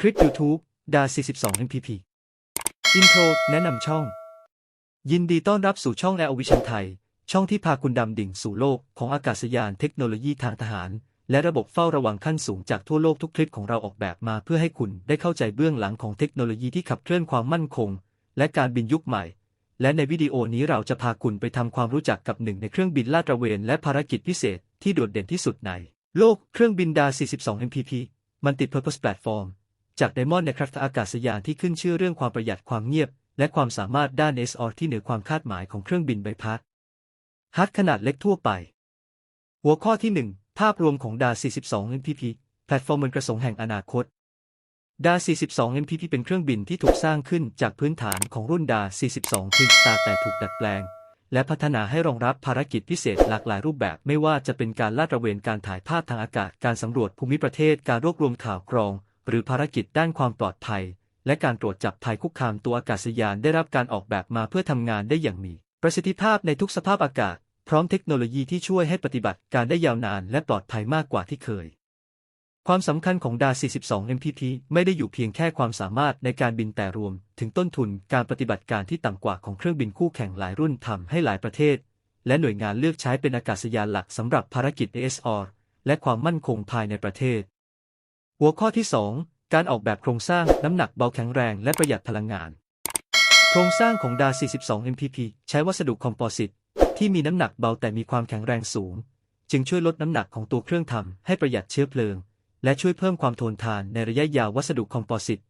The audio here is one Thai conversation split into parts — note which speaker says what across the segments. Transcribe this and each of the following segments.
Speaker 1: คริปต์ YouTube ดา 42 MPP อินโทรแนะนำช่อง ยินดีต้อนรับสู่ช่องแอ r วิชันไทย ช่องที่พาคุณดำดิ่งสู่โลกของอากาศยานเทคโนโลยีทางทหาร และระบบเฝ้าระวังขั้นสูงจากทั่วโลกทุกคลิปของเราออกแบบมา เพื่อให้คุณได้เข้าใจเบื้องหลังของเทคโนโลยีที่ขับเคลื่อนความมั่นคง และการบินยุคใหม่ และในวิดีโอนี้เราจะพาคุณไปทำความรู้จักกับหนึ่งในเครื่องบินลาดตระเวนและภารกิจพิเศษที่โดดเด่นที่สุดใน โลกเครื่องบินดา 42 MPP Multi-Purpose Platform จากไดมอนด์ในคราฟอากาศยานที่ขึ้นชื่อเรื่องความประหยัดความเงียบ และความสามารถด้าน SR ที่เหนือความคาดหมายของเครื่องบินใบพัดฮัทขนาดเล็กทั่วไป หัวข้อที่ 1 ภาพรวมของดา 42 MPP แพลตฟอร์มบนกระสงแห่งอนาคตดา 42 MPP เป็นเครื่องบินที่ถูกสร้างขึ้นจากพื้นฐานของรุ่นดา 42 Twin แต่ถูกดัดแปลง และพัฒนาให้รองรับภารกิจพิเศษหลากหลายรูปแบบ ไม่ว่าจะเป็นการลาดตระเวนการถ่ายภาพทางอากาศ การสำรวจภูมิประเทศ การรวบรวมข่าวกรอง หรือภารกิจด้านความปลอดภัย และการตรวจจับภัยคุกคามตัวอากาศยานได้รับการออกแบบมาเพื่อทำงานได้อย่างมี ประสิทธิภาพในทุกสภาพอากาศ พร้อมเทคโนโลยีที่ช่วยให้ปฏิบัติการได้ยาวนานและปลอดภัยมากกว่าที่เคย ความสำคัญของดา 42 MPP ไม่ได้อยู่เพียงแค่ความสามารถในการบินแต่รวม ถึงต้นทุนการปฏิบัติการที่ต่ำกว่าของเครื่องบินคู่แข่งหลายรุ่นทำให้หลายประเทศ และหน่วยงานเลือกใช้เป็นอากาศยานหลักสำหรับภารกิจ ASR และความมั่นคงภายในประเทศ หัวข้อที่ 2 การออกแบบโครงสร้างน้ำหนักเบาแข็งแรงและประหยัดพลังงาน โครงสร้างของดา 42 MPP ใช้วัสดุคอมโพสิตที่มีน้ำหนักเบาแต่มีความแข็งแรงสูง จึงช่วยลดน้ำหนักของตัวเครื่องทำให้ประหยัดเชื้อเพลิง และช่วยเพิ่มความทนทานในระยะยาววัสดุคอมโพสิต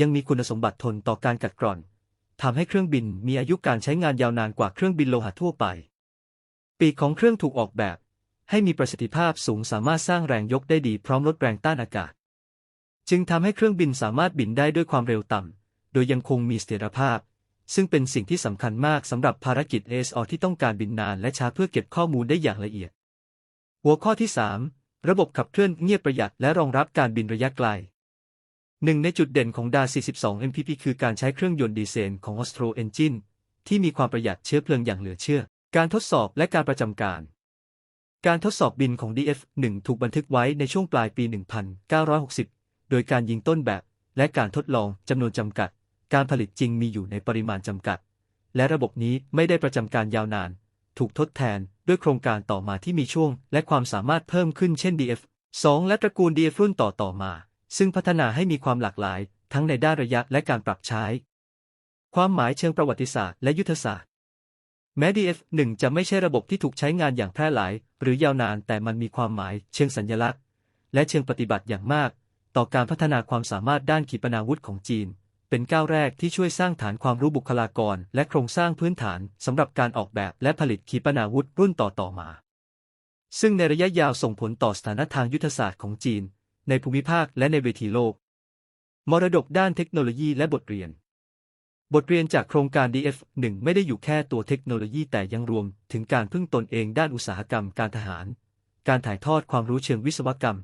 Speaker 1: ยังมีคุณสมบัติทนต่อการกัดกร่อนทำให้เครื่องบินมีอายุการใช้งานยาวนานกว่าเครื่องบินโลหะทั่วไป ปีกของเครื่องถูกออกแบบ ให้มีประสิทธิภาพสูงสามารถสร้างแรงยกได้ดีพร้อมลดแรงต้านอากาศ จึงทำให้เครื่องบินสามารถบินได้ด้วยความเร็วต่ำ โดยยังคงมีเสถียรภาพ ซึ่งเป็นสิ่งที่สำคัญมากสำหรับภารกิจ ASR ที่ต้องการบินนานและช้าเพื่อเก็บข้อมูลได้อย่างละเอียด หัวข้อที่ 3 ระบบขับเคลื่อนเงียบประหยัดและรองรับการบินระยะไกลหนึ่งในจุดเด่นของดา 42 MPP คือการใช้เครื่องยนต์ดีเซลของ Ostro Engine ที่มีความประหยัดเชื้อเพลิงอย่างเหลือเชื่อ การทดสอบและการประจำการ การทดสอบบินของ DF-1 ถูกบันทึกไว้ในช่วงปลายปี 1960 ดยการยิงต้นแบบ และการทดลองจำนวนจำกัด การผลิตจริงมีอยู่ในปริมาณจำกัด และระบบนี้ไม่ได้ประจำการยาวนาน ถูกทดแทนด้วยโครงการต่อมาที่มีช่วง และความสามารถเพิ่มขึ้นเช่น DF2 และตระกูล DF รุ่นต่อต่อมา ซึ่งพัฒนาให้มีความหลากหลาย ทั้งในด้านระยะและการปรับใช้ ความหมายเชิงประวัติศาสตร์และยุทธศาสตร์แม้ DF1 จะไม่ใช่ระบบที่ถูกใช้งานอย่างแพร่หลาย หรือยาวนานแต่มันมีความหมายเชิงสัญลักษณ์ และเชิงปฏิบัติอย่างมาก ต่อการพัฒนาความสามารถด้านขีปนาวุธของจีน เป็นก้าวแรกที่ช่วยสร้างฐานความรู้บุคลากร และโครงสร้างพื้นฐานสำหรับการออกแบบและผลิตขีปนาวุธรุ่นต่อๆมา ซึ่งในระยะยาวส่งผลต่อสถานะทางยุทธศาสตร์ของจีน ในภูมิภาคและในเวทีโลก มรดกด้านเทคโนโลยีและบทเรียนบทเรียนจากโครงการ DF1 ไม่ได้อยู่แค่ตัวเทคโนโลยีแต่ยังรวมถึงการพึ่งตนเองด้านอุตสาหกรรมการทหาร การถ่ายทอดความรู้เชิงวิศวกรรม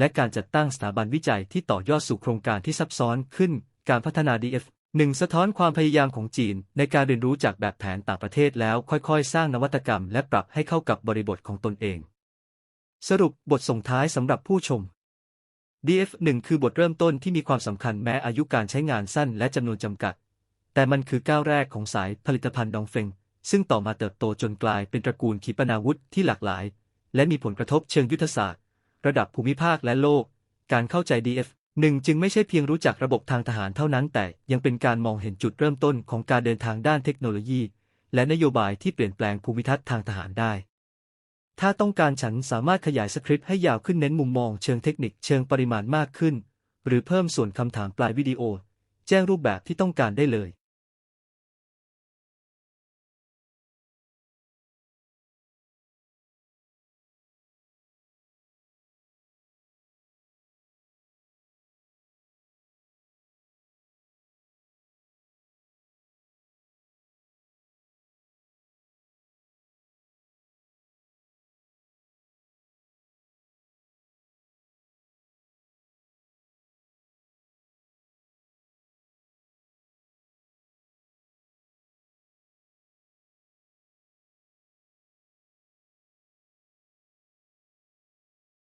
Speaker 1: และการจัดตั้งสถาบันวิจัยที่ต่อยอดสู่โครงการที่ซับซ้อนขึ้น การพัฒนา DF1 สะท้อนความพยายามของจีน ในการเรียนรู้จากแบบแผนต่างประเทศแล้วค่อยๆ สร้างนวัตกรรม และปรับให้เข้ากับบริบทของตนเอง สรุปบทส่งท้ายสำหรับผู้ชม DF1 คือบทเริ่มต้นที่มีความสำคัญแม้อายุการใช้งานสั้นและจำนวนจำกัด แต่มันคือก้าวแรกของสายผลิตภัณฑ์ดองเฟง ซึ่งต่อมาเติบโตจนกลายเป็นตระกูลขีปนาวุธที่หลากหลาย และมีผลกระทบเชิงยุทธศาสตร์ ระดับภูมิภาคและโลก การเข้าใจ DF1 จึงไม่ใช่เพียงรู้จักระบบทางทหารเท่านั้น แต่ยังเป็นการมองเห็นจุดเริ่มต้นของการเดินทางด้านเทคโนโลยี และนโยบายที่เปลี่ยนแปลงภูมิทัศน์ทางทหารได้ ถ้าต้องการฉันสามารถขยายสคริปต์ให้ยาวขึ้นเน้นมุมมองเชิงเทคนิคเชิงปริมาณมากขึ้น หรือเพิ่มส่วนคำถามปลายวิดีโอ แจ้งรูปแบบที่ต้องการได้เลย